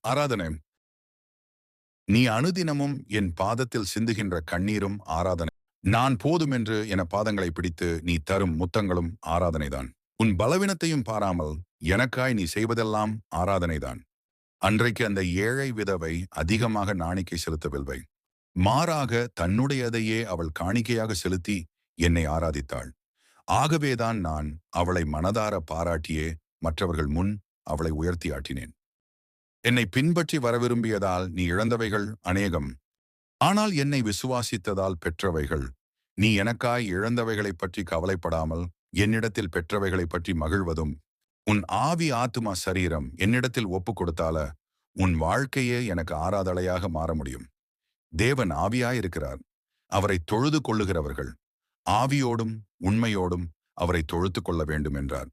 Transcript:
ஆராதனை. நீ அனுதினமும் என் பாதத்தில் சிந்துகின்ற கண்ணீரும் ஆராதனை. நான் போதுமென்று என பாதங்களை பிடித்து நீ தரும் முத்தங்களும் ஆராதனைதான். உன் பலவீனத்தையும் பாராமல் எனக்காய் நீ செய்வதெல்லாம் ஆராதனைதான். அன்றைக்கு அந்த ஏழை விதவை அதிகமாக நாணிக்கை செலுத்தவில்லை. மாறாக தன்னுடையதையே அவள் காணிக்கையாக செலுத்தி என்னை ஆராதித்தாள். ஆகவேதான் நான் அவளை மனதார பாராட்டியே மற்றவர்கள் முன் அவளை உயர்த்தி ஆட்டினேன். என்னை பின்பற்றி வர விரும்பியதால் நீ இழந்தவைகள் அநேகம். ஆனால் என்னை விசுவாசித்ததால் பெற்றவைகள். நீ எனக்காய் இழந்தவைகளைப் பற்றி கவலைப்படாமல் என்னிடத்தில் பெற்றவைகளைப் பற்றி மகிழ்வதும் உன் ஆவி ஆத்துமா சரீரம் என்னிடத்தில் ஒப்புக் கொடுத்தால உன் வாழ்க்கையே எனக்கு ஆராதலையாக மாற முடியும். தேவன் ஆவியாயிருக்கிறார். அவரை தொழுது கொள்ளுகிறவர்கள் ஆவியோடும் உண்மையோடும் அவரை தொழுத்து கொள்ள வேண்டும் என்றார்.